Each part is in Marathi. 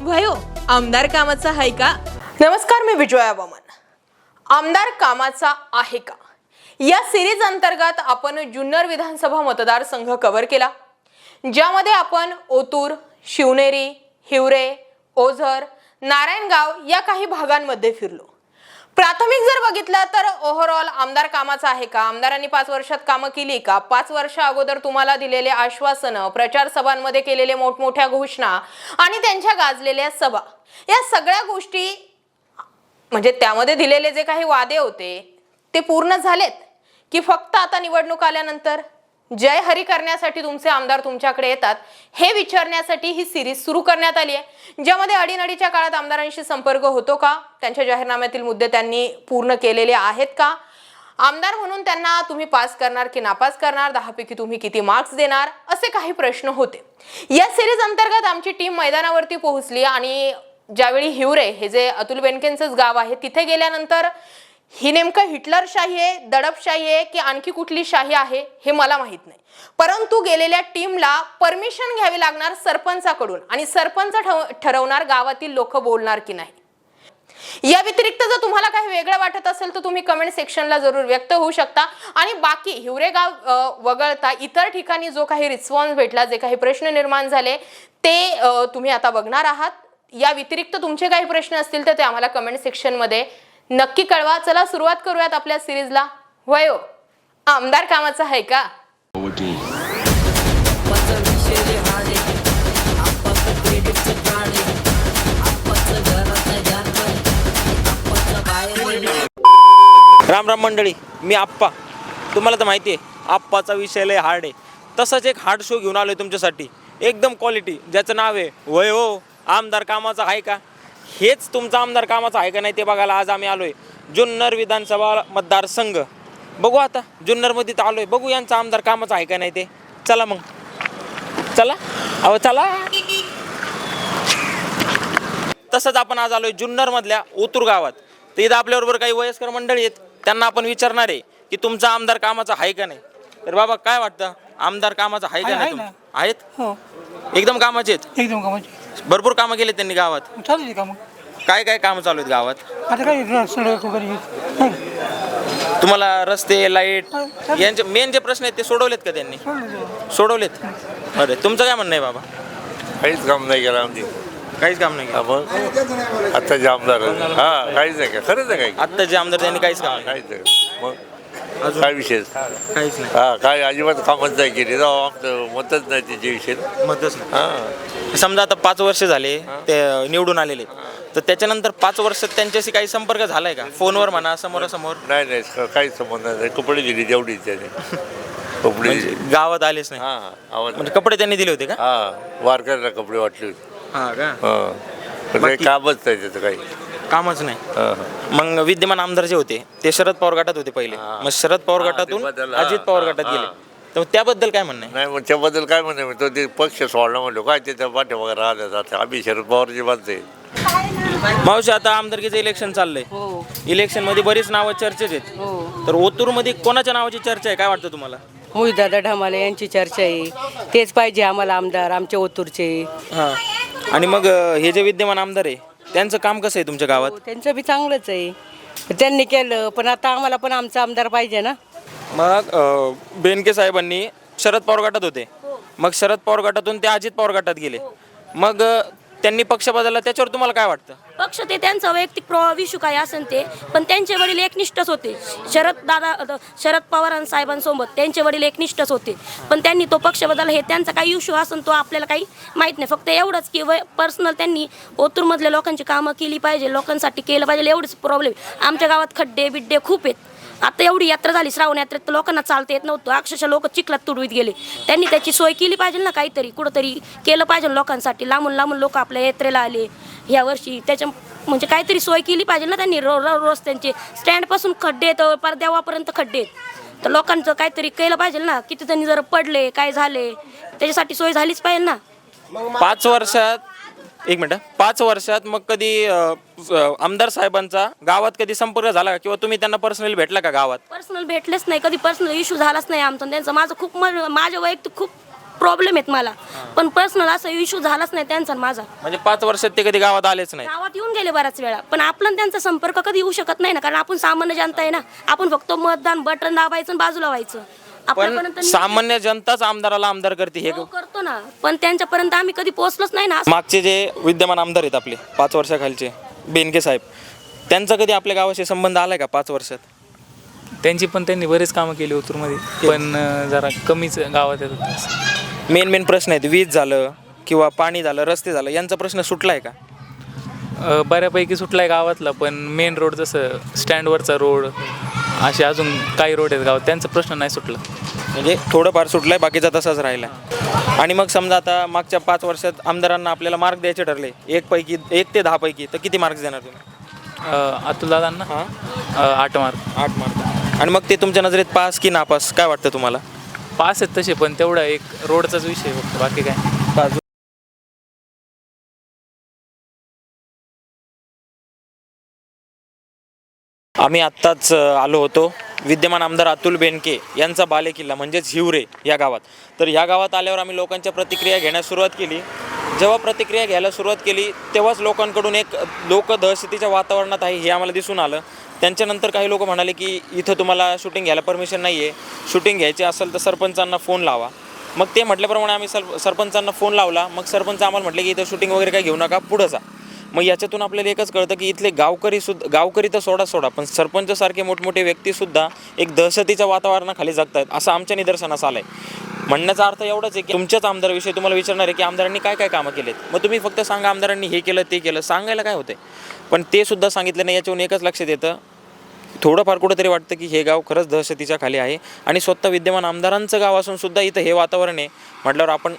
भयो आमदार कामाचा आहे का? नमस्कार मी विजया वामन आमदार कामाचा आहे का? या सिरीज अंतर्गत आपण जुन्नर विधानसभा मतदारसंघ कव्हर केला. ज्यामध्ये आपण ओतूर शिवनेरी हिवरे ओझर नारायणगाव या काही भागांमध्ये फिरलो. प्राथमिक जर बघितलं तर ओव्हरऑल आमदार कामाचा आहे का? आमदारांनी पाच वर्षात कामं केली का? पाच वर्ष अगोदर तुम्हाला दिलेले आश्वासनं प्रचार सभांमध्ये केलेले मोठमोठ्या घोषणा आणि त्यांच्या गाजलेल्या सभा या सगळ्या गोष्टी म्हणजे त्यामध्ये दिलेले जे काही वादे होते ते पूर्ण झालेत? की फक्त आता निवडणूक आल्यानंतर? जय हरी करण्यासाठी तुमचे आमदार तुमच्याकडे येतात. हे विचारण्यासाठी ही सिरीज सुरू करण्यात आली आहे. ज्यामध्ये अडीनडीच्या काळात आमदारांशी संपर्क होतो का? त्यांच्या जाहीरनाम्यातील मुद्दे त्यांनी पूर्ण केलेले आहेत का? आमदार म्हणून त्यांना तुम्ही पास करणार की नापास करणार? दहापैकी तुम्ही किती मार्क्स देणार? असे काही प्रश्न होते. या सिरीज अंतर्गत आमची टीम मैदानावरती पोहोचली आणि ज्यावेळी हिवरे हे जे अतुल बेनकेंचंच गाव आहे तिथे गेल्यानंतर ही नेमकं हिटलरशाही आहे दडपशाही आहे की आणखी कुठली शाही आहे हे मला माहीत नाही. परंतु गेलेल्या टीमला परमिशन घ्यावी लागणार सरपंचाकडून आणि सरपंच ठरवणार गावातील लोक बोलणार की नाही. या व्यतिरिक्त जर तुम्हाला काही वेगळं वाटत असेल तर तुम्ही कमेंट सेक्शनला जरूर व्यक्त होऊ शकता. आणि बाकी हिवरेगाव वगळता इतर ठिकाणी जो काही रिस्पॉन्स भेटला जे काही प्रश्न निर्माण झाले ते तुम्ही आता बघणार आहात. या व्यतिरिक्त तुमचे काही प्रश्न असतील तर ते आम्हाला कमेंट सेक्शनमध्ये नक्की कळवा. चला सुरुवात करूयात आपल्या सिरीजला. वयो आमदार कामाचा आहे का? राम राम मंडळी मी आप्पा. तुम्हाला तर माहिती आहे आप्पाचा विषय लय हार्ड आहे. तसंच एक हार्ड शो घेऊन आलो आहे तुमच्यासाठी. एकदम क्वालिटी ज्याचं नाव आहे वय हो आमदार कामाचा आहे का? हेच तुमचा आमदार कामाचा आहे का नाही ते बघायला आज आम्ही आलो आहे जुन्नर विधानसभा मतदारसंघ. बघू आता जुन्नरमध्ये तर आलो आहे बघू यांचा आमदार कामाचा आहे का नाही ते. चला मग. चला? अहो चला. तसंच आपण आज आलोय जुन्नर मधल्या ओतूर गावात. तर इथं आपल्याबरोबर काही वयस्कर मंडळी आहेत. त्यांना आपण विचारणार आहे की तुमचा आमदार कामाचा आहे का नाही? तर बाबा काय वाटतं? आमदार कामाचा आहे का नाही? आहेत? हो. एकदम कामाचे आहेत? एकदम कामाची. भरपूर कामं केले त्यांनी गावात. चालू आहे का मग काय काय कामं चालू आहेत गावात? आता काय र- सडक वगैरे हे. नाही. का? तुम्हाला रस्ते लाइट. यांचे मेन जे प्रश्न आहेत ते सोडवलेत का त्यांनी? सोडलं ते. सोडवलेत? अरे तुमचं काय म्हणणं आहे बाबा? काहीच काम नाही केलं आमची. काहीच काम नाही मग आत्ताचे आमदार हा काहीच नाही का खरंच आहे काही. आत्ता जे आमदार त्यांनी काहीच काम नाही काहीच नाही मग काय विषय काहीच नाही. हा काय अजिबात कामच नाही केली. जाऊ आमचं मतच नाही त्याच्या विषयी मतच नाही. हा. समजा आता पाच वर्ष झाले ते निवडून आलेले. तर त्याच्यानंतर पाच वर्ष त्यांच्याशी काही संपर्क झालाय का? फोनवर म्हणा समोरासमोर? नाही नाही क- काहीच संबंध नाही. कपडे दिली तेवढीच त्याने. कपडे म्हणजे दिली. गावात आलेच नाही. हा आवाज. म्हणजे कपडे त्यांनी दिले होते का? हा वारकऱ्याला कपडे वाटले होते. हा का? हा. पण काही कामच नाही त्याचं काही. कामच नाही. हा, हा. मग विद्यमान आमदार जे होते ते शरद पवार गटात होते पहिले. हा. मग शरद पवार हा, गटातून ते हा, अजित पवार हा, गटात हा. गेले. तर त्याबद्दल काय म्हणणं आहे? नाही मग त्याबद्दल काय म्हणे तो ते पक्ष सोडला म्हणलो. काय त्याच्या पाठीमागे राहिलं जाते आम्ही शरद पवारची बांधते मावशी आता आमदारकीचं इलेक्शन चाललंय. इलेक्शनमध्ये बरीच नावं चर्चेत आहेत. तर ओतूरमध्ये कोणाच्या नावाची चर्चा आहे? काय वाटतं तुम्हाला? दादा ढमाले यांची चर्चा आहे. तेच पाहिजे आम्हाला आमदार आमच्या ओतूरचे. हा. आणि मग अं, हे जे विद्यमान आमदार आहे त्यांचं काम कसं आहे तुमच्या गावात? हो, त्यांचं बी चांगलंच आहे. त्यांनी केलं पण आता आम्हाला पण आमचा आमदार पाहिजे ना. मग अ, बेनके साहेबांनी शरद पवार गटात होते. मग शरद पवार गटातून ते अजित पवार गटात गेले. मग अ, त्यांनी पक्ष बदलला त्याच्यावर तुम्हाला काय वाटतं? पक्ष ते त्यांचा वैयक्तिक प्रभाव इशू काय असेल ते पण त्यांचे वडील एकनिष्ठच होते. शरद दादा अ, शरद पवार साहेबांसोबत त्यांचे वडील एकनिष्ठच होते. पण त्यांनी तो पक्ष बदलला हे त्यांचा काही इशू असेल तो आपल्याला काही माहीत नाही. फक्त एवढंच की पर्सनल त्यांनी ओतूरमधल्या लोकांची कामं केली पाहिजे लोकांसाठी केलं पाहिजे एवढंच प्रॉब्लेम आमच्या गावात खड्डे बिड्डे खूप आहेत. आता एवढी यात्रा झाली श्रावण यात्रेत तर लोकांना चालता येत नव्हतं. अक्षरशः लोक चिखलात तुडवीत गेले. त्यांनी त्याची सोय केली पाहिजे ना काहीतरी कुठंतरी केलं पाहिजे लोकांसाठी. लांबून लांबून लोक आपल्या यात्रेला आले ह्या वर्षी. त्याच्या म्हणजे काहीतरी सोय केली पाहिजे ना त्यांनी. रो रोज त्यांचे स्टँडपासून खड्डे आहेत परद्यावापर्यंत खड्डे आहेत. तर लोकांचं काहीतरी केलं पाहिजे ना. किती त्यांनी जर पडले काय झाले त्याच्यासाठी सोय झालीच पाहिजे ना. पाच वर्षात एक मिनिट. पाच वर्षात मग कधी अ, आमदार साहेबांचा गावात कधी संपर्क झाला का? किंवा तुम्ही त्यांना पर्सनली भेटला का गावात? पर्सनल भेटलेच नाही कधी पर्सनल इश्यू झालाच नाही आमचा. आणि त्यांचा माझं खूप माझ्या वैयक्तिक खूप प्रॉब्लेम आहेत मला. पण पर्सनल असा इश्यू झालाच नाही त्यांचा आणि माझा. म्हणजे पाच वर्षात ते कधी गावात आलेच नाही. गावात येऊन गेले बऱ्याच वेळा. पण आपला आणि त्यांचा संपर्क कधी येऊ शकत नाही ना कारण आपण सामान्य जनता आहे ना. आपण फक्त मतदान बटन दाबायचं आणि बाजूला व्हायचं. आपल्यापर्यंत पण सामान्य जनताच आमदाराला आमदार करते हे हो, करतो ना. पण त्यांच्यापर्यंत आम्ही कधी पोहोचलोच नाही ना. मागचे जे विद्यमान आमदार आहेत आपले पाच वर्षाखालचे बेनके साहेब त्यांचा कधी आपल्या गावाशी संबंध आलाय का पाच वर्षात? त्यांची पण त्यांनी बरेच कामं केली ओतूरमध्ये पण अं, जरा कमीच गावात येतात. मेन मेन प्रश्न आहेत वीज झालं किंवा पाणी झालं रस्ते झालं यांचा प्रश्न सुटलाय का? अं, बऱ्यापैकी सुटलाय गावातला पण मेन रोड जसं स्टँडवरचा रोड असे अजून काही रोड आहेत गावात. त्यांचा प्रश्न नाही सुटला. म्हणजे थोडंफार सुटलाय बाकीचा तसाच राहिला आणि मग समजा आता मागच्या पाच वर्षात आमदारांना आपल्याला मार्क द्यायचे ठरले एक पैकी एक ते दहा पैकी तर किती मार्क्स देणार तुम्ही? अतुल दादांना? हां? आठ मार्क. आठ मार्क. आणि मग ते तुमच्या नजरेत पास की नापास काय वाटतं तुम्हाला? पास आहेत तसे पण तेवढा एक रोडचाच विषय आहे फक्त बाकी काय आम्ही आत्ताच आलो होतो. विद्यमान आमदार अतुल बेनके यांचा बालेकिल्ला म्हणजेच हिवरे या गावात. तर या गावात आल्यावर आम्ही लोकांच्या प्रतिक्रिया घेण्यास सुरुवात केली. जेव्हा प्रतिक्रिया घ्यायला सुरुवात केली तेव्हाच लोकांकडून एक लोक दहशतीच्या वातावरणात आहे हे आम्हाला दिसून आलं. त्यांच्यानंतर काही लोक म्हणाले की इथं तुम्हाला शूटिंग घ्यायला परमिशन नाही आहे शूटिंग घ्यायची असेल तर सरपंचांना फोन लावा. मग ते म्हटल्याप्रमाणे आम्ही सर सरपंचांना फोन लावला. मग सरपंच आम्हाला म्हटले की इथं शूटिंग वगैरे काही घेऊ नका पुढं जा. मग याच्यातून आपल्याला एकच कळतं की इथले गावकरी सुद्धा गावकरी तर सोडा सोडा पण सरपंचसारखे मोठमोठे व्यक्तीसुद्धा एक दहशतीच्या वातावरणाखाली जगत आहेत असं आमच्या निदर्शनास आलं आहे म्हणण्याचा अर्थ एवढाच आहे की तुमच्याच आमदारविषयी तुम्हाला विचारणार आहे की आमदारांनी काय काय कामं केलेत? मग तुम्ही फक्त सांगा आमदारांनी हे केलं ते केलं सांगायला काय होते पण ते सुद्धा सांगितलं नाही याच्यावरून एकच लक्षात येतं थोडंफार कुठंतरी वाटतं की हे गाव खरंच दहशतीच्या खाली आहे आणि स्वतः विद्यमान आमदारांचं गाव असून सुद्धा इथं हे वातावरण आहे. म्हटल्यावर आपण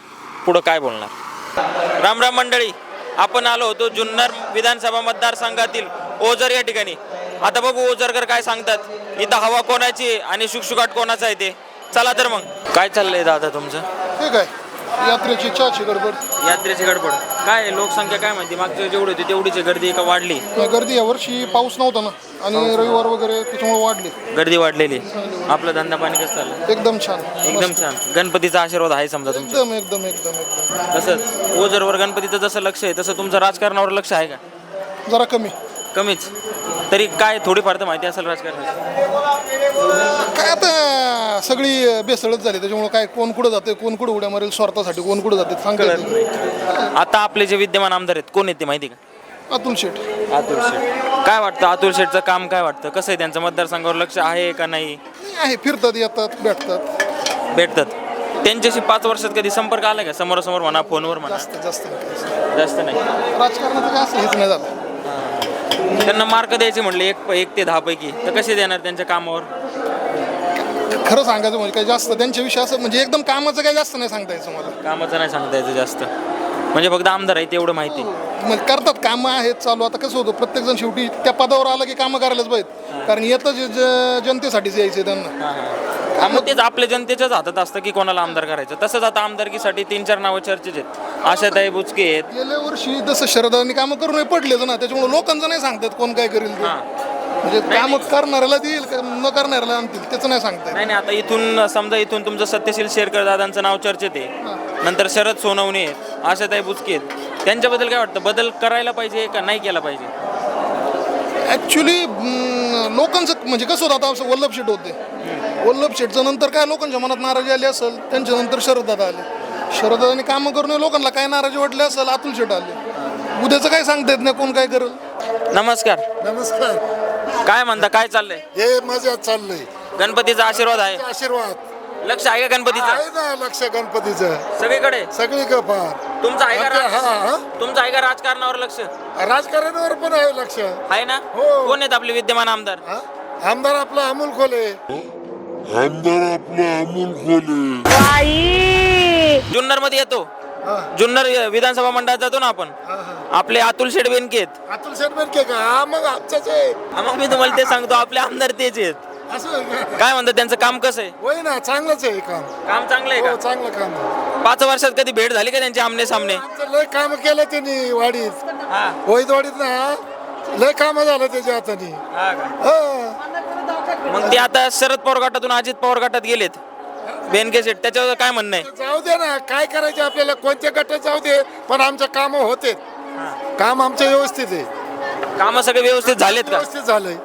पुढं काय बोलणार? राम राम मंडळी. आपण आलो होतो जुन्नर विधानसभा मतदारसंघातील ओझर या ठिकाणी. आता बघू ओझरकर काय सांगतात. इथं हवा कोणाची आहे आणि शुकशुकाट कोणाचा आहे ते. चला तर मग. काय चाललंय दादा तुमचं? ठीक आहे. यात्रेची चहाची गडबड. यात्रेची गडबड. काय आहे? लोकसंख्या काय माहिती? मागच्या जेवढी होती तेवढीची गर्दी का वाढली? गर्दी या वर्षी पाऊस नव्हता ना. आणि रविवार वगैरे त्याच्यामुळे वाढली. गर्दी वाढलेली. आपलं धंदा पाणी कसं चाललं? एकदम छान. एकदम छान. गणपतीचा आशीर्वाद आहे समजा तुमचा एकदम एकदम एकदम एकदम. तसंच ओझरवर गणपतीचं जसं लक्ष आहे तसं तुमचं राजकारणावर लक्ष आहे का? जरा कमी. कमीच. तरी काय थोडीफार तर माहिती असेल राजकारणाची. काय आता सगळी बेसळच झाली त्याच्यामुळे काय कोण कुठं जाते कोण कुठं उड्या मारेल स्वार्थासाठी कोण कुठं जाते सांगता येत नाही. आता आपले जे विद्यमान आमदार आहेत कोण आहेत ते माहिती का? अतुल शेठ. अतुल शेठ. काय वाटतं अतुल शेठचं काम काय वाटतं? कसं आहे त्यांचं? मतदारसंघावर लक्ष आहे का नाही आहे. फिरतात येतात भेटतात. भेटतात. त्यांच्याशी पाच वर्षात कधी संपर्क आला का? समोरासमोर म्हणा फोनवर म्हणा. जास्त जास्त नाही. जास्त नाही. राजकारणाचं काय असं हेच नाही झालं. त्यांना मार्क द्यायचे म्हटले एक एक ते दहा पैकी. तर कसे देणार त्यांच्या कामावर? खरं सांगायचं म्हणजे काय जास्त त्यांच्याविषयी असं म्हणजे एकदम कामाचं काय जास्त नाही सांगता यायचं मला. कामाचं नाही सांगता यायचं जास्त. म्हणजे फक्त आमदार आहे तेवढं माहिती. म्हणजे करतात कामं आहेत चालू. आता कसं होतं प्रत्येक जण शेवटी त्या पदावर आलं की कामं करायलाच पाहिजे कारण येतं जे जे जनतेसाठीच यायचं त्यांना. हा, मग तेच आपल्या जनतेच्याच हातात असतं की कोणाला आमदार करायचं. तसंच आता आमदारकीसाठी तीन चार नावं चर्चेत आहेत. आशाताई बुचके आहेत. गेल्या वर्षी जसं शरदांनी कामं करून पडलेच ना त्याच्यामुळे लोकांचं नाही सांगतात कोण काय करेल ते. म्हणजे कामं करणाऱ्याला देईल का न करणाऱ्याला आणतील त्याचं नाही सांगता येत. नाही नाही आता इथून समजा इथून तुमचं सत्यशील शेरकर दादांचं नाव चर्चेत आहे. नंतर शरद सोनवणे आहेत आशाताई बुचके आहेत. त्यांच्याबद्दल काय वाटतं? बदल करायला पाहिजे का नाही केला पाहिजे? ॲक्च्युली लोकांचं म्हणजे कसं होतं आता असं वल्लभ शेठ होते. वल्लभ शेठचं नंतर काय लोकांच्या मनात नाराजी आली असेल त्यांच्या नंतर शरददादा आले. शरददादांनी कामं करून लोकांना काय नाराजी वाटली असेल अतुल शेठ आले. उद्याचं काय सांगता येत नाही कोण काय करेल? नमस्कार. नमस्कार. काय म्हणता काय चाललंय? हे मजात चाललंय. गणपतीचा आशीर्वाद आहे. आशीर्वाद. लक्ष आहे का गणपतीचं? आहे ना लक्ष गणपतीचं. सगळीकडे? सगळी फार. तुमचं आहे का राज- हा तुमचं आहे का राजकारणावर लक्ष? राजकारणावर पण आहे लक्ष. आहे ना? हो. कोण आहेत आपले विद्यमान आमदार? हा? आमदार आपला अमोल खोले. जुन्नरमध्ये येतो. जुन्नर विधानसभा मंडळात जातो ना आपण. आपले अतुल शेठ बेनके आहेत. अतुल शेठ बेनके का? हा मग आमच्याच आहे हा, मग मी तुम्हाला ते सांगतो आपले आमदार तेच आहेत. असं? काय म्हणतात त्यांचं काम कसं आहे? होय ना चांगलंच आहे काम. काम चांगलं आहे हो का चांगलं काम आहे. पाच वर्षात कधी भेट झाली का त्यांची आमने सामने? आमचं लय काम केलं त्यांनी वाडीत. हा. वैद वाडीत ना लय काम झालं त्याच्या हाताने. हा का? हा. मग ते आता शरद पवार गटातून अजित पवार गटात गेलेत. बेनके शेट त्याच्यावर काय म्हणणं आहे? जाऊ दे ना काय करायचे आपल्याला? कोणत्या गटात जाऊ दे पण आमचं काम होते काम आमचं व्यवस्थित आहे. कामं सगळे व्यवस्थित झालेत का? व्यवस्थित झालंय.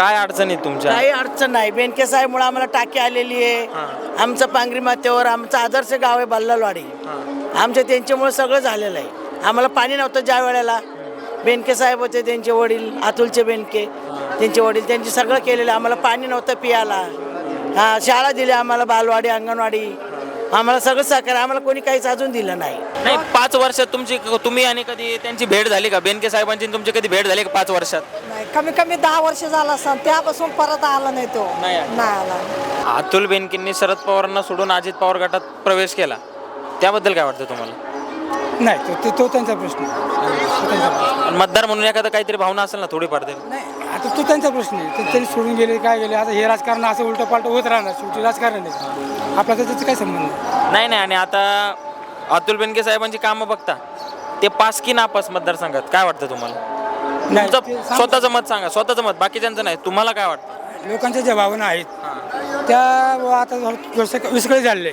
काय अडचणी तुमच्या? काही अडचण नाही. बेनके साहेबमुळे आम्हाला टाकी आलेली आहे. आमचं पांगरी माथ्यावर आमचं आदर्श गाव आहे बल्लालवाडी आमच्या त्यांच्यामुळे सगळं झालेलं आहे. आम्हाला पाणी नव्हतं ज्या वेळेला. बेनके साहेब होते त्यांचे वडील अतुलचे बेनके त्यांचे वडील त्यांचे सगळं केलेलं आम्हाला पाणी नव्हतं पियाला. हा शाळा दिली आम्हाला बालवाडी अंगणवाडी. आम्हाला सगळं सहकार्य आम्हाला कोणी काहीच अजून दिलं नाही. नाही पाच वर्षात तुमची तुम्ही आणि कधी त्यांची भेट झाली का? बेनके साहेबांची आणि तुमची कधी भेट झाली का पाच वर्षात? नाही कमी कमी दहा वर्ष झालं असं. त्यापासून परत आला नाही तो. नाही आला. नाही आला. अतुल बेनकेंनी शरद पवारांना सोडून अजित पवार गटात प्रवेश केला. त्याबद्दल काय वाटतं तुम्हाला? नाही तो- तो तो त्यांचा प्रश्न. आहे. तो त्यांचा प्रश्न. आणि मतदार म्हणून एखादा काहीतरी भावना असेल ना थोडीफार तरी? नाही आता तो त्यांचा प्रश्न आहे. ते त्यांनी सोडून गेले काय गेले आता हे राजकारण असं उलटं पालटं होत राहणार. शेवटी राजकारण आहे. आपला तर त्याचा काय संबंध नाही नाही नाही आणि आता अतुल बेनके साहेबांची कामं बघता ते पास की नापास मतदारसंघात काय वाटतं तुम्हाला? नाही ते तुमचं सांग- स्वतःचं मत सांगा स्वतःचं मत बाकीच्यांचं नाही तुम्हाला काय वाटतं? लोकांच्या ज्या भावना आहेत त्या आता विस्कळीत झालेले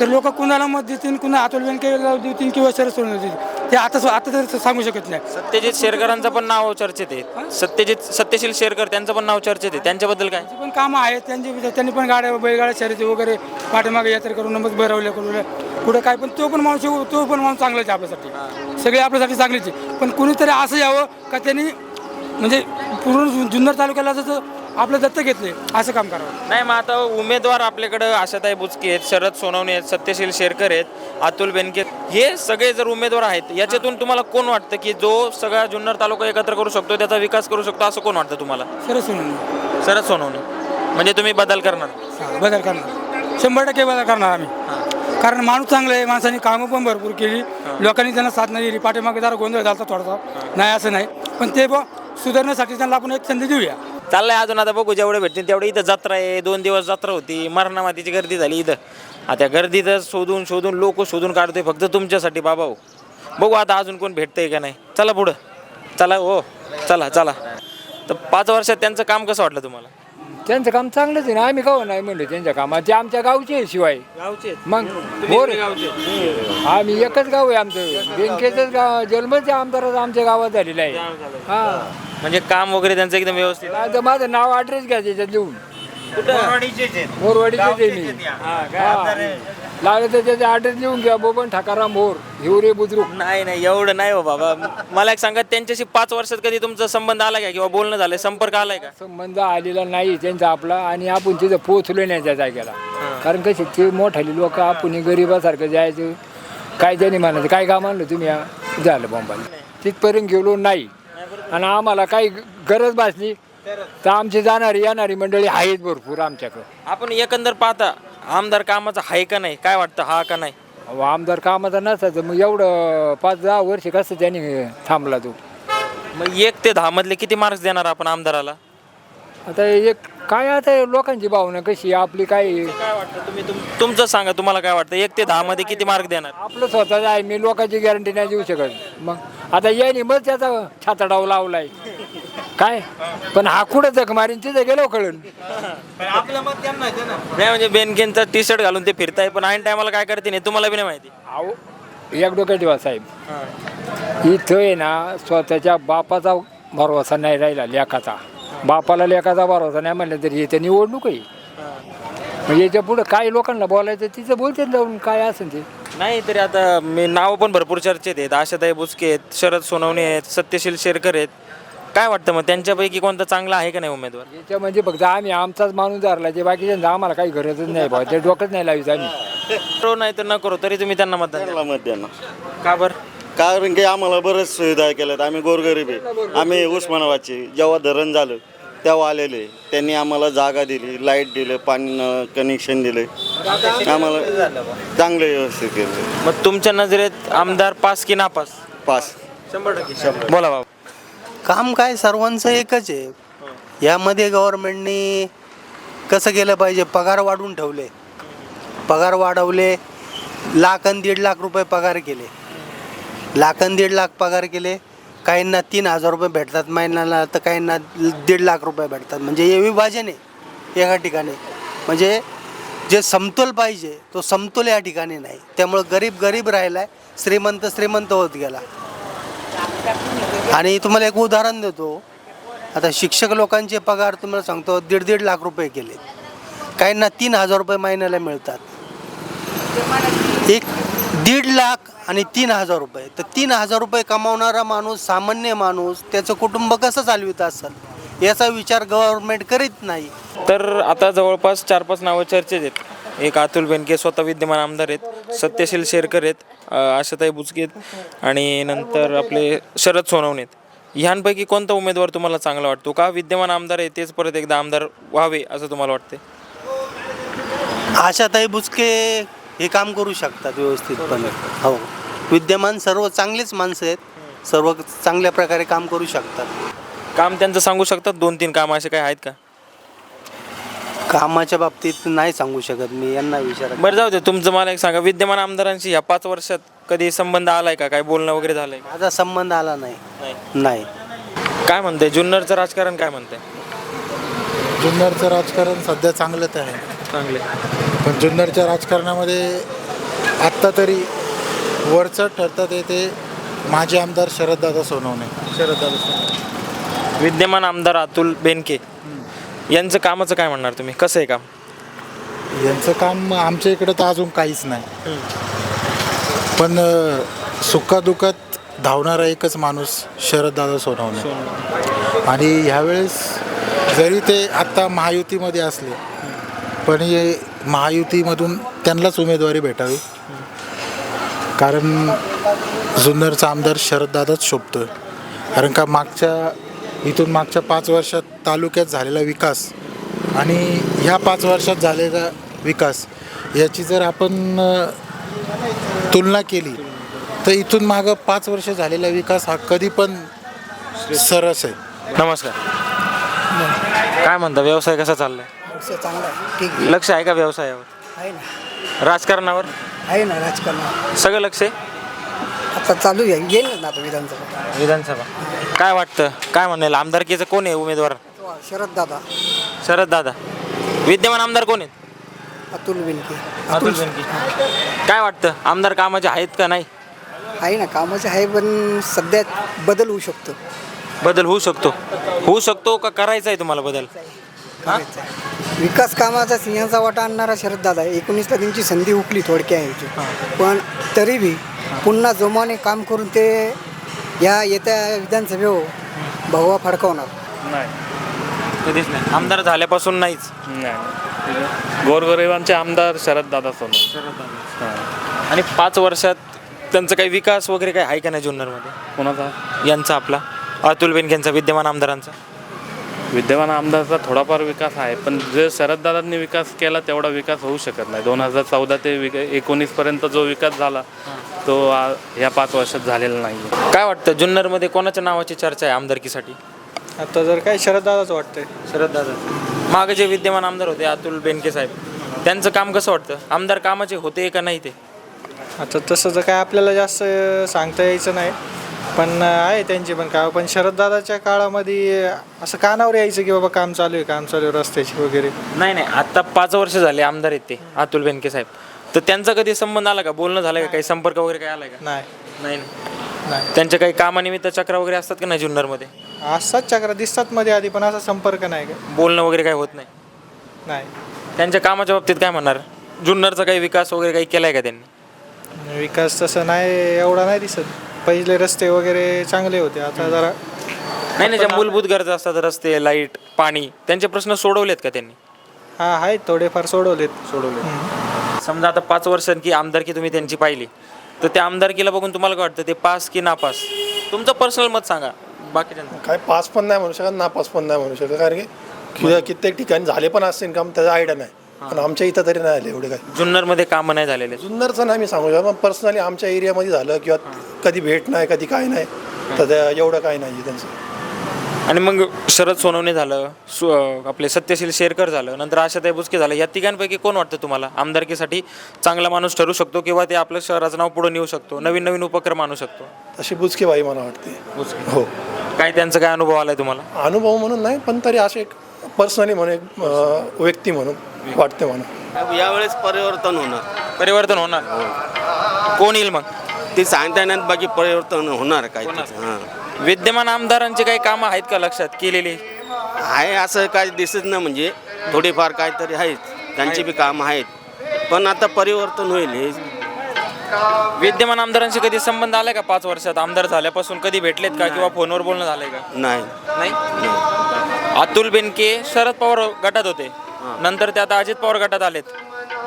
तर लोक कुणाला मत देतील कुणा अतुल बेनकेला देतील किंवा शरद सोडून देतील? ते आता आता तर सांगू शकत नाही. सत्यजित शेरकरांचं पण नाव चर्चेत आहे. सत्यजित सत्यशील शेरकर त्यांचं पण नाव चर्चेत आहे. त्यांच्याबद्दल काय? पण कामं आहेत. त्यांची त्यांनी पण गाड्या बैलगाड्या शर्यती वगैरे पाठीमागे यात्रा करून नंबर भरवल्या करून पुढे काय पण तो पण माणूस तो पण माणूस चांगलाच आहे आपल्यासाठी. सगळे आपल्यासाठी चांगलेच आहे. पण कुणीतरी असं यावं का त्यांनी म्हणजे पूर्ण जुन्नर तालुक्याला जसं आपलं दत्त घेतले असं काम करावं. नाही मग आता उमेदवार आपल्याकडं आशाताई बुचके आहेत शरद सोनवणे आहेत सत्यशील शेरकर आहेत अतुल बेनके हे सगळे जर उमेदवार आहेत याच्यातून तुम्हाला कोण वाटतं की जो सगळा जुन्नर तालुका एकत्र करू शकतो त्याचा विकास करू शकतो असं कोण वाटतं तुम्हाला? सरस सोडून शरद सोनवणे. म्हणजे तुम्ही बदल करणार. बदल करणार. शंभर टक्के बदल करणार आम्ही. कारण माणूस चांगला आहे माणसाने कामं पण भरपूर केली. लोकांनी त्यांना साथ नाही दिली. पाठीमागे जरा गोंधळ झाला थोडासा. नाही असं नाही. पण ते बुवा सुधारण्यासाठी त्यांना आपण एक संधी देऊया. चाललंय अजून आता बघू जेवढे भेटतील तेवढे. इथं जत्रा आहे दोन दिवस जत्रा होती. मरणमातीची गर्दी झाली इथं. आता त्या गर्दीत शोधून शोधून लोक शोधून काढतोय फक्त तुमच्यासाठी बाबा हो. बघू आता अजून कोण भेटतंय का नाही. चला पुढं. चला हो. चला चला. तर पाच वर्षात त्यांचं काम कसं वाटलं तुम्हाला? त्यांचं काम चांगलंच आहे ना. आम्ही गाव नाही म्हणलं त्यांच्या कामात. ते आमच्या गावचे आहे शिवाय. गावचे मग बोर गावचे आम्ही एकच गाव आहे आमचं. बँकेचंच गाव जन्मच आमदाराचा. आमच्या गावात झालेला आहे. हा. म्हणजे काम वगैरे त्यांचं एकदम व्यवस्थित आता माझं नाव ॲड्रेस घ्या त्याच्यात लिहून. मोरवाडीचेच आहे मी. हा. लागलं तर त्याचा ॲड्रेस लिहून घ्या बोबन ठाकाराम भोर हिवरे बुद्रुक. नाही नाही एवढं नाही हो बाबा. मला एक सांगा त्यांच्याशी पाच वर्षात कधी तुमचा संबंध आला का? किंवा बोलणं झालंय संपर्क आलाय का? संबंध आलेला नाही त्यांचा आपला. आणि आपण तिथं पोचलो नाही त्या जागेला. कारण कशी ते मोठाली लोक आपण गरीबासारखं जायचं. काय त्यांनी म्हणायचं काय काम आणलं तुम्ही? झालं बॉम्बाला. तिथपर्यंत गेलो नाही. आणि आम्हाला काही गरज भासली तर आमची जाणारी येणारी मंडळी आहेत भरपूर आमच्याकडं. आपण एकंदर पाहता आमदार कामाचा आहे का नाही? काय वाटतं हा का नाही? अहो, आमदार कामाचा नसायचं. मग एवढं पाच दहा वर्ष कसं त्यांनी थांबला तो? मग एक ते दहा मधले किती मार्क्स देणार आपण आमदाराला? आता एक काय आता लोकांची भावना कशी? आहे, आपली काय? आहे? काय वाटतं? तुम्ही तुम- तुमचं सांगा तुम्हाला काय वाटतं? एक ते दहा मध्ये किती मार्क देणार? आपलं स्वतःच आहे मी लोकांची गॅरंटी नाही देऊ शकत. मग आता याने मग त्याचा छातडाव लावलाय. काय? पण हा कुठं जग? मारीन तिथं गेलो कळून नाही म्हणजे बेनकेनचा टी शर्ट घालून ते फिरताय पण ऐन टायमाला काय करते नाही तुम्हाला बी नाही माहिती. अहो एक डोक्यात ठेवा साहेब. इथं आहे ना स्वतःच्या बापाचा भरोसा नाही राहिला लेखाचा. बापाला लेखाचा भरोसा नाही म्हणलं तरी इथं निवडणूक आहे. मग याच्या पुढं काय लोकांना बोलायचं तिचं बोलते जाऊन काय असेल ते. नाही तरी आता मी नाव पण भरपूर चर्चेत आहेत. आशाताई बुचके आहेत शरद सोनवणे आहेत सत्यशील शेरकर आहेत. काय वाटतं मग? त्यांच्यापैकी कोणता चांगला आहे का नाही उमेदवार? याच्या म्हणजे फक्त आम्ही आमचाच माणूस धरला ते बाकीच्या आम्हाला काही गरजच नाही भाऊ. ते डोकंच नाही लावायचं आम्ही. करो नाही तर न करो तरी तुम्ही त्यांना मतदान द्या. मत देणार का बरं? कारण की आम्हाला बरेच सुविधा केल्यात. आम्ही गोरगरीब आहे. आम्ही उस्मानाबादचे जेव्हा धरण झालं तेव्हा आलेले. त्यांनी आम्हाला जागा दिली लाइट दिले पाणी कनेक्शन दिले. आम्हाला चांगले व्यवस्थित केले. मग तुमच्या नजरेत आमदार पास की नापास? पास. शंभर टक्के बोला बाबा. काम काय सर्वांचं एकच आहे. यामध्ये गव्हर्मेंटनी कसं केलं पाहिजे? पगार वाढवून ठेवले. पगार वाढवले लाख आणि दीड लाख रुपये पगार केले. लाख आणि दीड लाख पगार केले. काहींना तीन हजार रुपये भेटतात महिन्याला तर काहींना दीड लाख रुपये भेटतात. म्हणजे हे विभाजन आहे एका ठिकाणी. म्हणजे जे समतोल पाहिजे तो समतोल या ठिकाणी नाही. त्यामुळं गरीब गरीब राहिला आहे श्रीमंत श्रीमंत होत गेला. आणि तुम्हाला एक उदाहरण देतो. आता शिक्षक लोकांचे पगार तुम्हाला सांगतो दीड दीड लाख रुपये केले. काहींना तीन हजार रुपये महिन्याला मिळतात. एक दीड लाख आणि तीन हजार रुपये. तर तीन हजार रुपये कमावणारा माणूस सामान्य माणूस त्याचं कुटुंब कसं चालवित असेल? याचा विचार गव्हर्नमेंट करीत नाही. तर आता जवळपास चार पाच नावं चर्चेत आहेत. एक अतुल बेनके स्वतः विद्यमान आमदार आहेत सत्यशील शेरकर आहेत अ, आशाताई बुचके आहेत आणि नंतर आपले शरद सोनवणे आहेत. ह्यांपैकी कोणता उमेदवार तुम्हाला चांगला वाटतो? का विद्यमान आमदार आहे तेच परत एकदा आमदार व्हावे असं तुम्हाला वाटते? आशाताई बुचके हे काम करू शकतात व्यवस्थितपणे. हो. विद्यमान सर्व चांगलेच माणसं आहेत सर्व चांगल्या प्रकारे काम करू शकतात. काम त्यांचं सांगू शकतात? दोन तीन काम असे काय आहेत का? कामाच्या बाबतीत नाही सांगू शकत मी यांना विचारा. बरं जाऊ दे तुमचं मला एक सांगा. विद्यमान आमदारांशी या पाच वर्षात कधी संबंध आलाय का? काय बोलणं वगैरे झालंय का? माझा संबंध आला नाही. नाही. नाही. काय म्हणते जुन्नरचं राजकारण काय म्हणते जुन्नरचं राजकारण सध्या चांगलंच आहे. चांगले पण जुन्नरच्या राजकारणामध्ये आत्ता तरी वरचं ठरतात आहे ते माजी आमदार शरददादा सोनवणे. शरददादा सोनवणे. विद्यमान आमदार अतुल बेनके. यांचं कामाचं काय म्हणणार तुम्ही? कसं आहे काम? यांचं काम आमच्या इकडं तर अजून काहीच नाही. पण अ, सुखादुखात धावणारा एकच माणूस शरददादा सोनवणे. आणि ह्यावेळेस जरी ते आत्ता महायुतीमध्ये असले पण हे महायुतीमधून त्यांनाच उमेदवारी भेटावी. कारण जुन्नरचा आमदार शरददादाच शोभतो कारण का मागच्या इथून मागच्या पाच वर्षात तालुक्यात झालेला विकास आणि ह्या पाच वर्षात झालेला विकास याची जर आपण तुलना केली तर इथून मागं पाच वर्ष झालेला विकास हा कधी पण सरस आहे. नमस्कार. काय म्हणता व्यवसाय कसा चाललाय? चांगला आहे. ठीक लक्ष आहे का व्यवसायावर? आहे ना. राजकारणावर? आहे ना राजकारण सगळं लक्ष आहे? आता चालू आहे येईल ना आता विधानसभा. विधानसभा. काय वाटतं? काय म्हणेल? आमदारकीचं कोण आहे उमेदवार? शरद दादा. शरद दादा. विद्यमान आमदार कोण आहेत? अतुल बिनके अतुल बेनके काय वाटतं? आमदार कामाचे आहेत का नाही? आहे ना कामाचे आहे पण सध्या बदल होऊ शकतो. बदल होऊ शकतो. होऊ शकतो का करायचा आहे तुम्हाला बदल? करायचं आहे. विकास कामाचा सिंहाचा वाटा आणणारा शरद दादा आहे. एकोणीसला त्यांची संधी हुकली थोडक्या पण तरी बी पुन्हा जोमाने काम करून ते या येत्या विधानसभेवर भगवा फडकावणार. कधीच नाही. आमदार झाल्यापासून नाहीच. नाही. गोरगरिबांचे आमदार शरददादा सोनवणे. आणि पाच वर्षात त्यांचा काही विकास वगैरे काही आहे का नाही जुन्नरमध्ये? कोणाचा? यांचा आपला. अतुल बेनकेंचा विद्यमान आमदारांचा. विद्यमान आमदारचा थोडाफार विकास आहे पण जे शरददादांनी विकास केला तेवढा विकास होऊ शकत नाही. दोन हजार चौदा ते विक एकोणीसपर्यंत जो विकास झाला तो आ- ह्या पाच वर्षात झालेला नाही काय वाटतं जुन्नरमध्ये कोणाच्या नावाची चर्चा आहे आमदारकीसाठी? आता जर काय शरददादाच वाटतंय. शरद दादा. मागे जे विद्यमान आमदार होते अतुल बेनके साहेब त्यांचं काम कसं वाटतं? आमदार कामाचे होते का नाही ते? आता तसं तर काय आपल्याला जास्त सांगता यायचं नाही. पण आहे त्यांची पण काम. पण शरददादाच्या काळामध्ये असं कानावर यायचं की बाबा काम चालू आहे काम चालू आहे रस्त्याची वगैरे. नाही नाही. आता पाच वर्ष झाले आमदार आहेत ते अतुल बेनके साहेब. तर त्यांचा कधी संबंध आला का? बोलणं झालं का? काही संपर्क वगैरे काय आलाय का? नाही. नाही ना. नाही. त्यांच्या काही कामानिमित्त चक्र वगैरे असतात का नाही जुन्नरमध्ये? असतात चक्र दिसतात मध्ये आधी पण असा संपर्क नाही का? बोलणं वगैरे काही होत नाही. नाही. त्यांच्या कामाच्या बाबतीत काय म्हणणार? जुन्नरचा काही विकास वगैरे काही केलाय का त्यांनी? विकास तसं नाही एवढा नाही दिसत. पहिले रस्ते वगैरे चांगले होते. आता जरा नाही नाही ज्या मूलभूत गरजा असतात रस्ते लाइट पाणी त्यांचे प्रश्न सोडवलेत का त्यांनी? हा आहेत थोडेफार सोडवलेत. सोडवले समजा आता पाच वर्षांची आमदारकी तुम्ही त्यांची पाहिली. तर त्या आमदारकीला बघून तुम्हाला काय वाटतं ते पास की नापास? तुमचं पर्सनल मत सांगा बाकीच्यांचं. काय पास पण नाही म्हणू शकत नापास पण नाही म्हणू शकत. कारण की कि- कित्येक ठिकाणी झाले पण असतील काम त्याचा आयडिया नाही. पण आमच्या इथं तरी नाही आले एवढे काय जुन्नरमध्ये कामं नाही झालेले? जुन्नरचं नाही मी सांगू शकत पण पर्सनली आमच्या एरियामध्ये झालं किंवा कधी भेट नाही कधी काय नाही तर त्या एवढं काय नाही त्यांचं. आणि मग शरद सोनवणे झालं सु अं, आपले सत्यशील शेरकर झालं नंतर आशाताई बुचके झालं या तिघांपैकी कोण वाटतं तुम्हाला? आमदारकीसाठी चांगला माणूस ठरू शकतो किंवा ते आपलं शहराचं नाव पुढे नेऊ शकतो नवीन नवीन उपक्रम आणू शकतो? तशी बुचकेबाई मला वाटते. हो. काय त्यांचा काय अनुभव आलाय तुम्हाला? अनुभव म्हणून नाही पण तरी असे एक पर्सनली म्हणून व्यक्ती म्हणून वाटते मला. यावेळेस परिवर्तन होणार. परिवर्तन होणार. कोण येईल मग? ते सांगता येणार बाकी परिवर्तन होणार काय हां. विद्यमान आमदारांची काही कामं आहेत का लक्षात केलेली? आहे असं काय दिसत नाही म्हणजे. थोडीफार काहीतरी आहेत. त्यांची बी कामं आहेत. पण आता परिवर्तन होईल हे. विद्यमान आमदारांशी कधी संबंध आलाय का पाच वर्षात? आमदार झाल्यापासून कधी भेटलेत का किंवा फोनवर बोलणं झालंय का? नाही? नाही. अतुल बेनके शरद पवार गटात होते. नंतर ते आता अजित पवार गटात आलेत.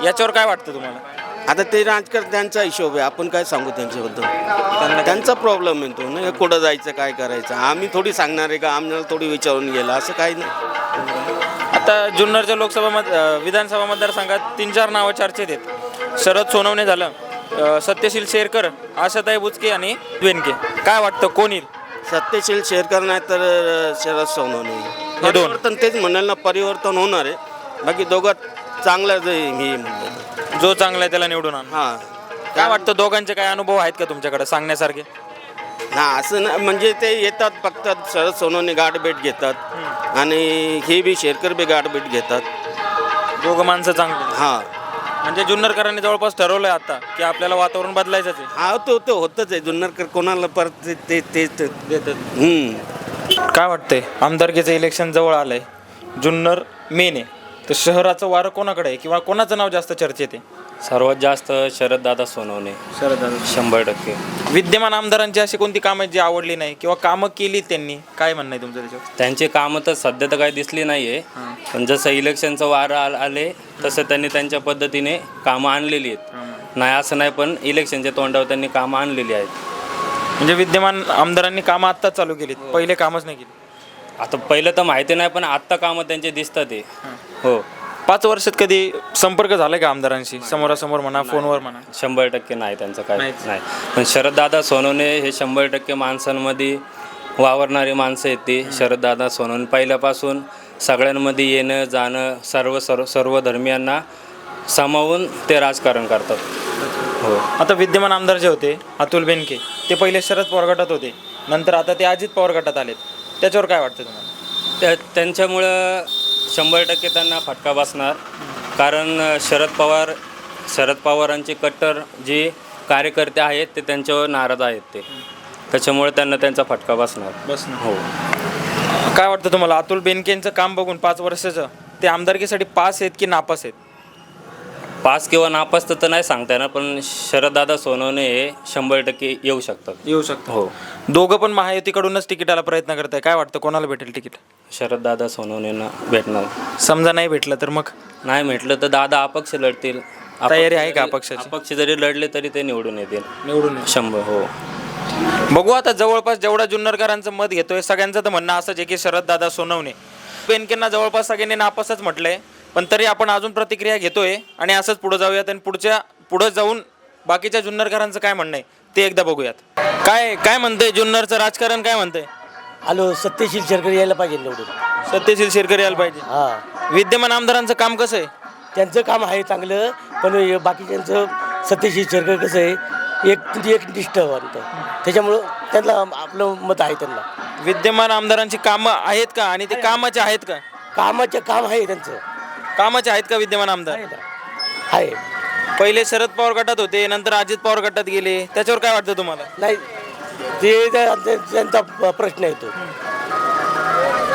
याच्यावर काय वाटतं तुम्हाला? आता ते राजकारण त्यांचा हिशोब आहे. आपण काय सांगू त्यांच्याबद्दल? त्यांचा प्रॉब्लेम आहे तो. नाही कुठं जायचं काय करायचं? आम्ही थोडी सांगणार आहे का? आम्हाला थोडी विचारून गेलं असं काही नाही. आता जुन्नरच्या लोकसभा मत विधानसभा मतदारसंघात तीन चार नावं चर्चेत आहेत. शरद सोनवणे झालं. सत्यशील शेरकर आशाताई बुचके आणि बेनके. काय वाटतं? कोण येईल? सत्यशील शेरकर नाही तर शरद सोनवणे हे दोन. परिवर्तन तेच म्हणाल ना परिवर्तन होणार आहे. बाकी दोघात चांगलं जे हे जो चांगला आहे त्याला निवडून आण. हां. काय वाटतं दोघांचे काय अनुभव आहेत का तुमच्याकडे सांगण्यासारखे? हा असं ना म्हणजे ते येतात फक्त शरद सोनवणे गाठभेट घेतात. आणि हे बी शेरकर बी गाठभेट घेतात. दोघं माणसं चांगली. हां. म्हणजे जुन्नरकरांनी जवळपास ठरवलंय आता की आपल्याला वातावरण बदलायचंच आहे. हा तो तो होतच आहे. जुन्नरकर कोणाला परत ते- ते ते ते- देतात. हम्म. काय वाटतंय? आमदारकीचं इलेक्शन जवळ आलंय. जुन्नर मेन आहे. तर शहराचं वारं कोणाकडे आहे? किंवा कोणाचं नाव जास्त चर्चेत आहे? सर्वात जास्त शरददादा सोनवणे. शरद शंभर टक्के. विद्यमान आमदारांची अशी कोणती कामं आहेत जी आवडली नाही किंवा कामं केली त्यांनी? काय म्हणणं आहे तुमचं त्याच्यावर? त्यांची कामं तर सध्या तर काही दिसली नाही आहे पण जसं इलेक्शनचं वारं आल आले तसं त्यांनी त्यांच्या पद्धतीने कामं आणलेली आहेत. नाही असं नाही पण इलेक्शनच्या तोंडावर त्यांनी कामं आणलेली आहेत. म्हणजे विद्यमान आमदारांनी कामं आत्ताच चालू केलीत. पहिले कामच नाही केली. आता पहिलं तर माहिती नाही पण आत्ता कामं त्यांचे दिसतात ते हो. पाच वर्षात कधी संपर्क झालाय का आमदारांशी? समोरासमोर म्हणा फोनवर म्हणा? शंभर टक्के नाही त्यांचं काय नाहीच. नाही. पण शरददादा सोनवणे हे शंभर टक्के माणसांमध्ये वावरणारी माणसं आहेत ती. शरददादा सोनवणे पहिल्यापासून सगळ्यांमध्ये येणं जाणं सर्व सर्व सर्व धर्मियांना सामावून ते राजकारण करतात. हो. आता विद्यमान आमदार जे होते अतुल बेनके ते पहिले शरद पवार गटात होते. नंतर आता ते अजित पवार गटात आलेत. त्याच्यावर काय वाटतं तुम्हाला? त्या त्यांच्यामुळं शंभर टक्के त्यांना फटका बसणार. कारण शरद पवार शरद पवारांचे कट्टर जे कार्यकर्ते आहेत ते त्यांच्यावर नाराज आहेत ते. त्याच्यामुळे त्यांना त्यांचा फटका बसणार. बस हो. काय वाटतं तुम्हाला? अतुल बेनकेंचं काम बघून पाच वर्षाचं ते आमदारकीसाठी पास आहेत की नापास आहेत? पास किंवा नापास तर नाही सांगता येणार पण शरददादा सोनवणे हे शंभर टक्के येऊ शकतात. येऊ शकतो हो. दोघं पण महायुतीकडूनच तिकिटाला प्रयत्न करताय. काय वाटतं कोणाला भेटेल तिकीट? शरददादा सोनवणेंना भेटणार. समजा नाही भेटलं तर मग? नाही भेटलं तर दादा अपक्ष लढतील. अपक्ष तयारी आहे का जरी- अपक्षाची? अपक्ष जरी लढले तरी ते निवडून येतील. निवडून शंभर हो. बघू आता जवळपास जेवढा जुन्नरकरांचं मत घेतोय सगळ्यांचं तर म्हणणं असंच आहे की शरद दादा सोनवणे. बेनकेंना जवळपास सगळ्यांनी नापासच म्हटलंय. पण तरी आपण अजून प्रतिक्रिया घेतोय आणि असंच पुढे जाऊयात आणि पुढच्या पुढे जाऊन बाकीच्या जुन्नरकरांचं काय म्हणणं आहे ते एकदा बघूयात. काय काय म्हणतंय जुन्नरचं राजकारण काय म्हणतंय? हॅलो सत्यशील शेरकर यायला पाहिजे निवडून. सत्यशील शेरकर यायला पाहिजे. हा. विद्यमान आमदारांचं काम कसं आहे? त्यांचं काम आहे चांगलं पण हे बाकीच्यांचं सत्यशील शेरकर कसं आहे एक म्हणजे एक निष्ठावंत त्याच्यामुळं त्यांना आपलं मत आहे त्यांना. विद्यमान आमदारांची कामं आहेत का? आणि ते कामाचे आहेत का? कामाचं काम आहे त्यांचं. कामाचे आहेत का विद्यमान आमदार? आहे. पहिले शरद पवार गटात होते नंतर अजित पवार गटात गेले. त्याच्यावर काय वाटतं तुम्हाला? नाही ते त्या- त्या- त्यांचा प- प्रश्न येतो.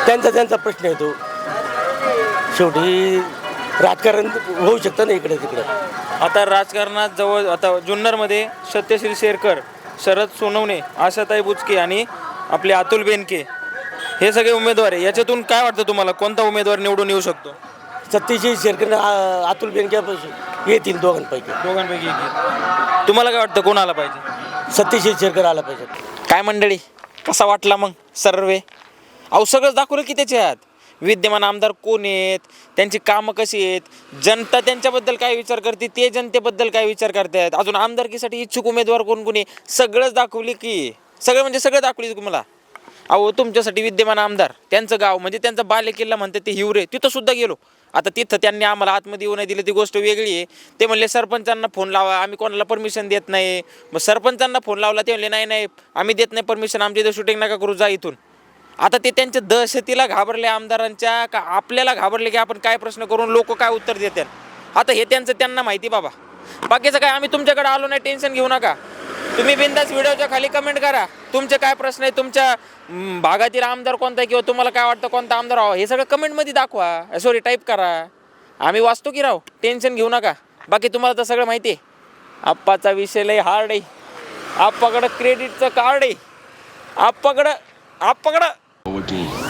त्यांचा त्यांचा प्रश्न येतो. शेवटी राजकारण होऊ शकतं ना इकडे तिकडे. आता राजकारणात जवळ आता जुन्नरमध्ये सत्यशील शेरकर शरद सोनवणे आशाताई बुचके आणि आपले अतुल बेनके हे सगळे उमेदवार आहे. याच्यातून काय वाटतं तुम्हाला? कोणता उमेदवार निवडून येऊ शकतो? सत्यशील शेरकर अतुल बेनक्यापासून येतील दोघांपैकी. दोघांपैकी तुम्हाला काय वाटतं कोण आला पाहिजे? सत्यशील शेरकर आला पाहिजे. काय मंडळी कसा वाटला मग सर्वे? अहो सगळंच दाखवलं की त्याच्यात. विद्यमान आमदार कोण आहेत? त्यांची कामं कशी आहेत? जनता त्यांच्याबद्दल काय विचार करते? ते जनतेबद्दल काय विचार करतायत? अजून आमदारकीसाठी इच्छुक उमेदवार कोण कोणी सगळंच दाखवली की. सगळं म्हणजे सगळं दाखवली तुम्हाला. अहो तुमच्यासाठी विद्यमान आमदार त्यांचं गाव म्हणजे त्यांचा बाले किल्ला म्हणतात ते हिवरे तिथं सुद्धा गेलो. आता तिथं त्यांनी आम्हाला आतमध्ये येऊ नाही दिली ती गोष्ट वेगळी आहे. ते म्हणले सरपंचांना फोन लावा आम्ही कोणाला परमिशन देत नाही. मग सरपंचांना फोन लावला ते म्हणले नाही नाही आम्ही देत नाही परमिशन आमच्या इथं शूटिंग नका करू जा इथून. आता ते त्यांच्या दहशतीला घाबरले आमदारांच्या का आपल्याला घाबरले की आपण काय प्रश्न करून लोक काय उत्तर देतात आता हे त्यांचं त्यांना माहिती बाबा. बाकीचं काय आम्ही तुमच्याकडे आलो नाही टेन्शन घेऊ नका. तुम्ही बिंदास व्हिडिओच्या खाली कमेंट करा. तुमचे काय प्रश्न आहे? तुमच्या भागातील आमदार कोणता आहे किंवा तुम्हाला काय वाटतं कोणता आमदार व्हावा? हे सगळं कमेंटमध्ये दाखवा. सॉरी टाईप करा. आम्ही वाचतो की राव? टेन्शन घेऊ नका. बाकी तुम्हाला तर सगळं माहिती आहे. आप्पाचा विषय लय हार्ड आहे. आप्पाकडं क्रेडिटचं कार्ड आहे. आप्पाकडं आप्पाकडं.